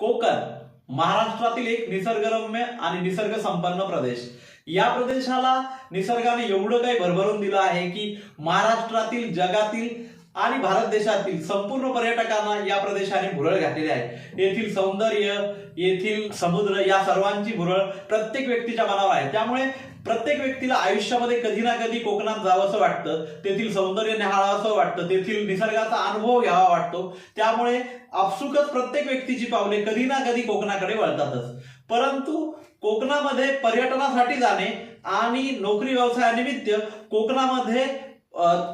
कोकण महाराष्ट्रातील एक निसर्गरम्य आणि निसर्ग संपन्न प्रदेश. या प्रदेशाला निसर्गाने एवढं काही भरभरून दिलं आहे की महाराष्ट्रातील जगातील आणि भारत देशातील संपूर्ण पर्यटकांना या प्रदेशाने भुरळ घातलेली आहे. येथील सौंदर्य येथील समुद्र या सर्वांची भुरळ प्रत्येक व्यक्तीच्या मनावर आहे. त्यामुळे प्रत्येक व्यक्तीला आयुष्यामध्ये कधी ना कधी कोकणात जावंसं वाटतं तेथील सौंदर्य न्याहाळावंसं वाटतं तेथील निसर्गाचा अनुभव घ्यावा वाटतो. त्यामुळे आपसुकच प्रत्येक व्यक्तीची पावले कधी ना कधी कोकणाकडे वळतातच. परंतु कोकणामध्ये पर्यटनासाठी जाणे आणि नोकरी व्यवसायानिमित्त कोकणामध्ये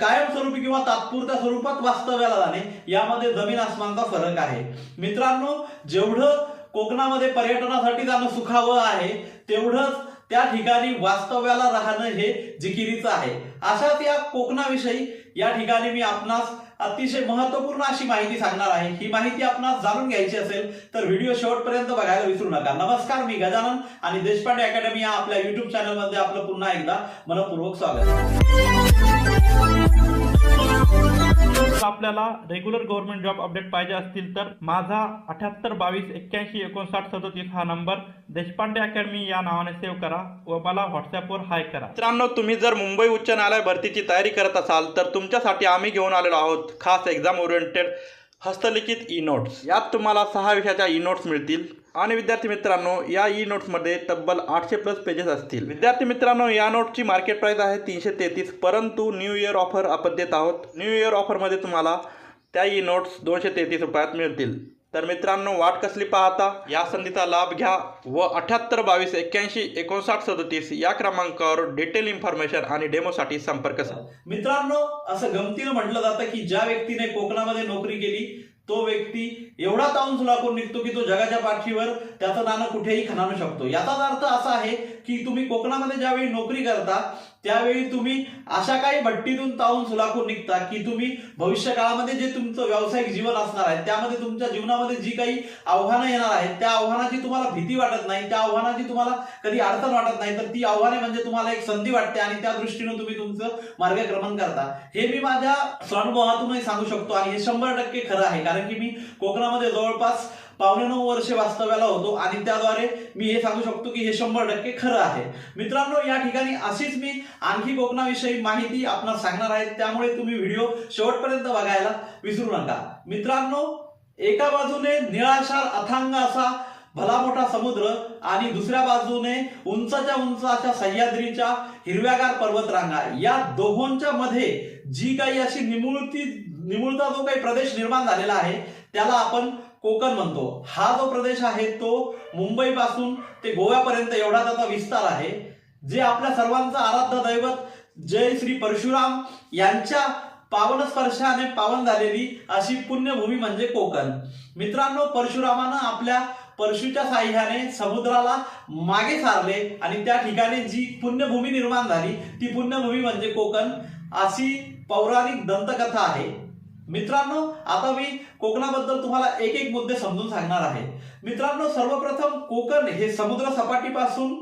कायमस्वरूपी किंवा तात्पुरत्या स्वरूपात वास्तव्याला जाणे यामध्ये जमीन आसमानचा फरक आहे. मित्रांनो जेवढं कोकणामध्ये पर्यटनासाठी जाणं सुखावं आहे तेवढंच त्या ठिकाणी वास्तव्याला राहणं हे जिकिरीचं आहे. अशाच या कोकणाविषयी या ठिकाणी मी आपणास अतिशय महत्त्वपूर्ण अशी माहिती सांगणार आहे. ही माहिती आपणास जाणून घ्यायची असेल तर व्हिडिओ शेवटपर्यंत बघायला विसरू नका. नमस्कार मी गजानन आणि देशपांडे अकॅडमी या आपल्या युट्यूब चॅनलमध्ये आपलं पुन्हा एकदा मनपूर्वक स्वागत. आपल्याला रेग्युलर गव्हर्नमेंट जॉब अपडेट पाहिजे असतील तर माझा अठ्याहत्तर बावीस एक्क्याऐंशी एकोणसाठ सदतीस हा नंबर देशपांडे अकॅडमी या नावाने सेव्ह करा व मला व्हॉट्सअपवर हाय करा. मित्रांनो तुम्ही जर मुंबई उच्च न्यायालय भरतीची तयारी करत असाल तर तुमच्यासाठी आम्ही घेऊन आलेलो आहोत खास एक्झाम ओरिएंटेड हस्तलिखित ई नोट्स यात तुम्हाला सहा विषयाच्या ई नोट्स मिळतील. आणि विद्यार्थी मित्रांनो या ई नोट्समध्ये तब्बल आठशे प्लस पेजेस असतील. विद्यार्थी मित्रांनो या नोटची मार्केट प्राइस आहे तीनशे तेहतीस परंतु न्यू इयर ऑफर आपण देत आहोत. न्यू इयर ऑफरमध्ये तुम्हाला त्या ई नोट्स दोनशे तेहतीस रुपयात मिळतील. तर मित्रांनो वाट कसली पाहता? या संधीचा लाभ घ्या व अठ्याहत्तर बावीस एक्क्याऐंशी एकोणसाठ सदतीस या क्रमांकावर डिटेल इन्फॉर्मेशन आणि डेमोसाठी संपर्क साधा. मित्रांनो असं गमतीनं म्हटलं जातं की ज्या व्यक्तीने कोकणामध्ये नोकरी केली तो व्यक्ती एवढा ताऊन सुलाखून निघतो की तो जगाच्या पाठीवर त्याचं नाणं कुठेही खणाणू शकतो. याचाच अर्थ असा आहे की तुम्ही कोकणामध्ये ज्यावेळी नोकरी करता त्यावेळी तुम्ही अशा काही भट्टीतून ताऊन सुलाखून निघता की तुम्ही भविष्य काळामध्ये जे तुमचं व्यावसायिक जीवन असणार आहे त्यामध्ये तुमच्या जीवनामध्ये जी काही आव्हानं येणार आहेत त्या आव्हानाची तुम्हाला भीती वाटत नाही त्या आव्हानाची तुम्हाला कधी अडचण वाटत नाही तर ती आव्हाने म्हणजे तुम्हाला एक संधी वाटते आणि त्या दृष्टीने तुम्ही तुमचं मार्गक्रमण करता. हे मी माझ्या स्वानुभवातूनही सांगू शकतो आणि हे शंभर टक्के खरं आहे कारण की मी कोकणामध्ये जवळपास पावणे नऊ वर्षे वास्तव्याला होतो. आणि त्याद्वारे मी हे सांगू शकतो की हे शंभर टक्के खरं आहे. मित्रांनो या ठिकाणी अशीच मी आणखी कोकणाविषयी माहिती आपणास सांगणार आहे. त्यामुळे तुम्ही व्हिडिओ शेवटपर्यंत बघायला विसरू नका. मित्रांनो एका बाजूने निळाशार अथांग असा भला मोठा समुद्र आणि दुसऱ्या बाजूने उंचाच्या उंच अशा सह्याद्रीच्या हिरव्यागार पर्वतरांगा. या दोहोंच्या मध्ये जी काही अशी निमुळती निमुळता जो काही प्रदेश निर्माण झालेला आहे त्याला आपण कोकण म्हणतो. हा जो प्रदेश आहे तो मुंबईपासून ते गोव्यापर्यंत एवढा त्याचा विस्तार आहे. जे आपल्या सर्वांचं आराध्य दैवत जय श्री परशुराम यांच्या पावन स्पर्शाने पावन झालेली अशी पुण्यभूमी म्हणजे कोकण. मित्रांनो परशुरामानं आपल्या परशुच्या साह्याने समुद्राला मागे सारले आणि त्या ठिकाणी जी पुण्यभूमी निर्माण झाली ती पुण्यभूमी म्हणजे कोकण. अशी पौराणिक दंतकथा आहे. मित्रांनो आता मी कोकणाबद्दल तुम्हाला एक एक मुद्दे समजून सांगणार आहे. मित्रांनो सर्वप्रथम कोकण हे समुद्र सपाटीपासून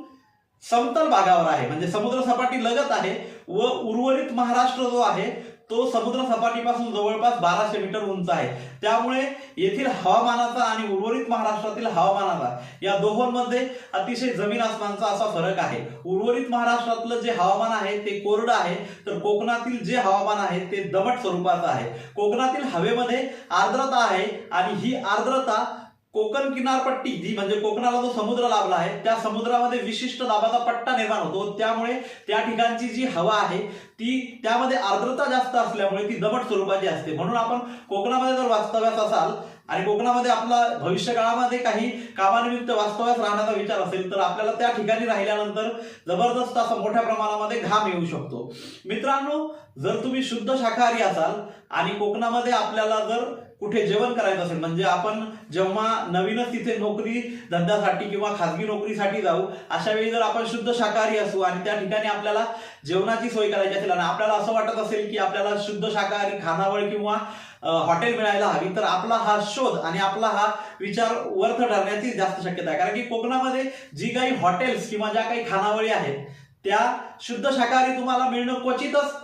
समतल भागावर आहे. म्हणजे समुद्र सपाटी लगत आहे व उर्वरित महाराष्ट्र जो आहे तो समुद्र सपाटीपासून जवळपास बाराशे मीटर उंच आहे. त्यामुळे येथील हवामानाचा आणि उर्वरित महाराष्ट्रातील हवामानाचा या दोहोंमध्ये अतिशय जमीन आसमानचा असा फरक आहे. उर्वरित महाराष्ट्रातलं जे हवामान आहे ते कोरडं आहे. तर कोकणातील जे हवामान आहे ते दमट स्वरूपाचं आहे. कोकणातील हवेमध्ये आर्द्रता आहे आणि ही आर्द्रता कोकण किनारपट्टी जी म्हणजे कोकणाला जो समुद्र लाभला आहे त्या समुद्रामध्ये विशिष्ट दाबाचा पट्टा निर्माण होतो. त्यामुळे त्या ठिकाणची जी हवा आहे ती त्यामध्ये आर्द्रता जास्त असल्यामुळे ती दमट स्वरूपाची असते. म्हणून आपण कोकणामध्ये जर वास्तव्यात असाल आणि कोकणामध्ये आपला भविष्य काळामध्ये काही कामानिमित्त वास्तव्यास राहण्याचा विचार असेल तर आपल्याला त्या ठिकाणी राहिल्यानंतर जबरदस्त असा मोठ्या प्रमाणामध्ये घाम येऊ शकतो. मित्रांनो जर तुम्ही शुद्ध शाकाहारी असाल आणि कोकणामध्ये आपल्याला जर कुठे जेवण करायचं असेल म्हणजे आपण जेव्हा नवीनच तिथे नोकरी धंद्यासाठी किंवा खाजगी नोकरीसाठी जाऊ अशा वेळी जर आपण शुद्ध शाकाहारी असू आणि त्या ठिकाणी आपल्याला जेवणाची सोय करायची असेल आणि आपल्याला असं वाटत असेल की आपल्याला शुद्ध शाकाहारी खानावळ किंवा हॉटेल मिळायला हवी तर आपला हा शोध आणि आपला हा विचार वर्थ ठरण्याची जास्त शक्यता आहे. कारण की कोकणामध्ये जी काही हॉटेल्स किंवा ज्या काही खानावळी आहेत त्या शुद्ध शाकाहारी तुम्हाला मिळणं क्वचितच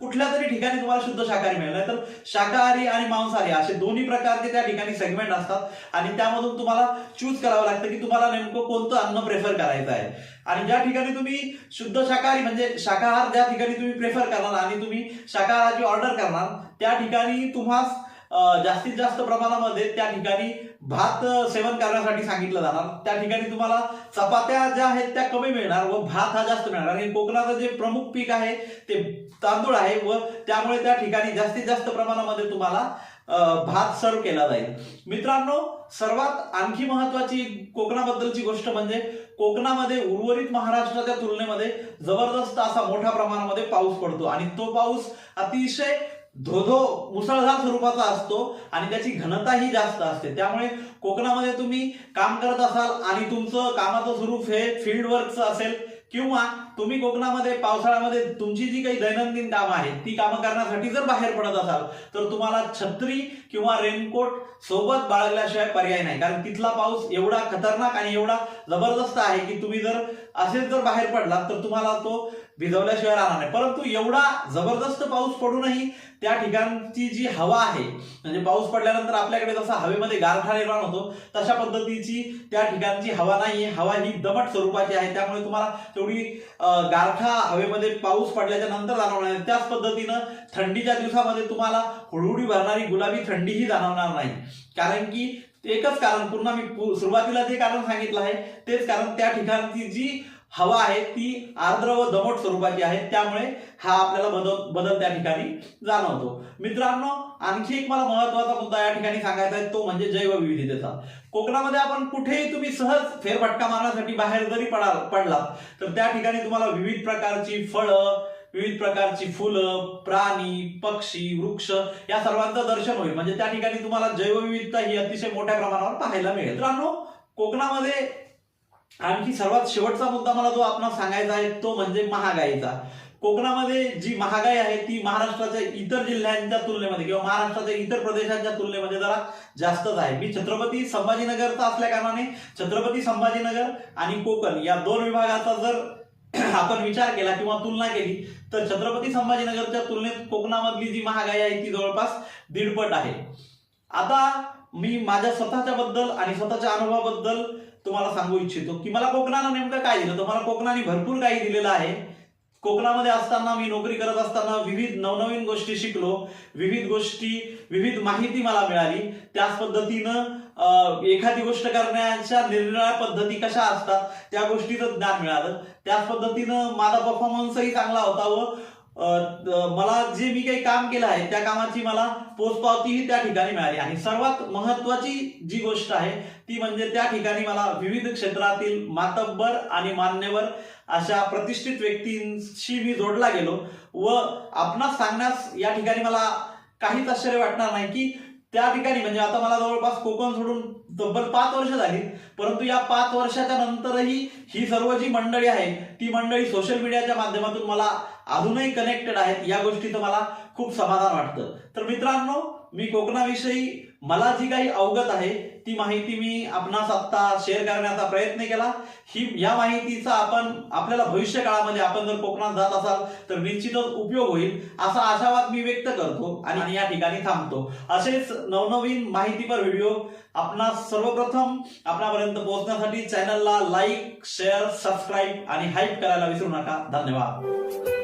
कुठल्या तरी ठिकाणी तुम्हाला शुद्ध शाकाहारी मिळेल. तर शाकाहारी आणि मांसाहारी असे दोन्ही प्रकारचे त्या ठिकाणी सेगमेंट असतात. आणि त्यामधून तुम्हाला चूज करावं लागतं की तुम्हाला नेमकं कोणतं अन्न प्रेफर करायचं आहे. आणि ज्या ठिकाणी तुम्ही शुद्ध शाकाहारी म्हणजे शाकाहार ज्या ठिकाणी तुम्ही प्रेफर करणार आणि तुम्ही शाकाहाराची ऑर्डर करणार त्या ठिकाणी तुम्हाला जास्तीत जास्त प्रमाणामध्ये त्या ठिकाणी भात सेवन करण्यासाठी सांगितलं जाणार. त्या ठिकाणी तुम्हाला चपात्या ज्या आहेत त्या कमी मिळणार व भात हा जास्त मिळणार. आणि कोकणाचं जे प्रमुख पीक आहे ते तांदूळ आहे व त्यामुळे त्या ठिकाणी जास्तीत जास्त प्रमाणामध्ये तुम्हाला भात सर्व केला जाईल. मित्रांनो सर्वात आणखी महत्वाची कोकणाबद्दलची गोष्ट म्हणजे कोकणामध्ये उर्वरित महाराष्ट्राच्या तुलनेमध्ये जबरदस्त असा मोठ्या प्रमाणामध्ये पाऊस पडतो. आणि तो पाऊस अतिशय धोधो मुसळधार स्वरूपाचा असतो आणि त्याची घनता ही जास्त असते. त्यामुळे कोकणामध्ये तुम्ही काम करत असाल आणि तुमचं कामाचं स्वरूप हे फील्ड वर्कचं असेल किंवा तुम्ही कोकणामध्ये पावसाळ्यामध्ये तुमची जी काही दैनंदिन कामं आहेत ती कामं करण्यासाठी जर बाहेर पडत असाल तर तुम्हाला छत्री किंवा रेनकोट सोबत बाळगल्याशिवाय पर्याय नाही. कारण तिथला पाऊस एवढा खतरनाक आणि एवढा जबरदस्त आहे की तुम्ही जर असेच जर बाहेर पडलात तर तुम्हाला तो भिजवल्याशिवाय राहणार नाही. परंतु एवढा जबरदस्त पाऊस पडूनही त्या ठिकाणची जी हवा आहे म्हणजे पाऊस पडल्यानंतर आपल्याकडे जसा हवेमध्ये गारठा निर्माण होतो तशा पद्धतीची त्या ठिकाणची हवा नाही हवा ही दमट स्वरूपाची आहे. त्यामुळे तुम्हाला तेवढी गारठा हवेमध्ये पाऊस पडल्याच्या नंतर जाणवणार नाही. त्याच पद्धतीनं थंडीच्या दिवसामध्ये तुम्हाला हुडहुडी भरणारी गुलाबी थंडीही जाणवणार नाही. कारण की एकच कारण पुन्हा मी सुरुवातीला जे कारण सांगितलं आहे तेच कारण त्या ठिकाणची जी हवा आहे ती आर्द्र व दमट स्वरूपाची आहे. त्यामुळे हा आपल्याला बदल बदल त्या ठिकाणी जाणवतो. मित्रांनो आणखी एक मला महत्त्वाचा मुद्दा या ठिकाणी सांगायचा आहे तो म्हणजे जैवविविधतेचा कोकणामध्ये आपण कुठेही तुम्ही सहज फेरफटका मारण्यासाठी बाहेर जरी पडा पडलात तर त्या ठिकाणी तुम्हाला विविध प्रकारची फळं विविध प्रकारची फुलं प्राणी पक्षी वृक्ष या सर्वांचं दर्शन होईल. म्हणजे त्या ठिकाणी तुम्हाला जैवविविधता ही अतिशय मोठ्या प्रमाणावर पाहायला मिळेल. मित्रांनो कोकणामध्ये आणखी सर्वात शेवटचा मुद्दा मला जो आपण सांगायचा आहे तो म्हणजे महागाईचा. कोकणामध्ये जी महागाई आहे ती महाराष्ट्राच्या इतर जिल्ह्यांच्या तुलनेमध्ये किंवा महाराष्ट्राच्या इतर प्रदेशांच्या तुलनेमध्ये जरा जास्तच आहे. मी छत्रपती संभाजीनगरचा असल्या कारणाने छत्रपती संभाजीनगर आणि कोकण या दोन विभागाचा जर आपण विचार केला किंवा तुलना केली तर छत्रपती संभाजीनगरच्या तुलनेत कोकणामधली जी महागाई आहे ती जवळपास दीडपट आहे. आता मी माझ्या स्वतःच्या बद्दल आणि स्वतःच्या अनुभवाबद्दल तुम्हाला सांगू इच्छितो की मला कोकणानं नेमकं काय दिलं? तर मला कोकणाने भरपूर काही दिलेलं आहे. कोकणामध्ये असताना मी नोकरी करत असताना विविध नवनवीन गोष्टी शिकलो. विविध गोष्टी विविध माहिती मला मिळाली. त्याच पद्धतीनं एखादी गोष्ट करण्याच्या निरनिराळ्या पद्धती कशा असतात त्या गोष्टीचं ज्ञान मिळालं. त्याच पद्धतीनं माझा परफॉर्मन्सही चांगला होता व मला जे मी काही काम केलं आहे त्या कामाची मला पोचपावतीही त्या ठिकाणी मिळाली. आणि सर्वात महत्वाची जी गोष्ट आहे ती म्हणजे त्या ठिकाणी मला विविध क्षेत्रातील मातब्बर आणि मान्यवर अशा प्रतिष्ठित व्यक्तींशी मी जोडला गेलो व आपणास सांगण्यास या ठिकाणी मला काहीच आश्चर्य वाटणार नाही की त्या ठिकाणी म्हणजे आता मला जवळपास कोकण सोडून तब्बल पाच वर्ष झाली परंतु या पाच वर्षाच्या नंतरही ही सर्व जी मंडळी आहे ती मंडळी सोशल मीडियाच्या माध्यमातून मला अजूनही कनेक्टेड आहेत या गोष्टीचं मला खूप समाधान वाटतं. तर मित्रांनो मी कोकणाविषयी मला जी काही अवगत आहे ती माहिती मी आपणास आता शेअर करण्याचा प्रयत्न केला. ही या माहितीचा आपण आपल्याला भविष्य काळामध्ये आपण जर कोकणात जात असाल तर निश्चितच उपयोग होईल असा आशावाद मी व्यक्त करतो आणि या ठिकाणी थांबतो. असेच नवनवीन माहितीपर व्हिडिओ आपणास सर्वप्रथम आपणापर्यंत पोहोचण्यासाठी चॅनलला लाईक शेअर सबस्क्राईब आणि हाईप करायला विसरू नका. धन्यवाद.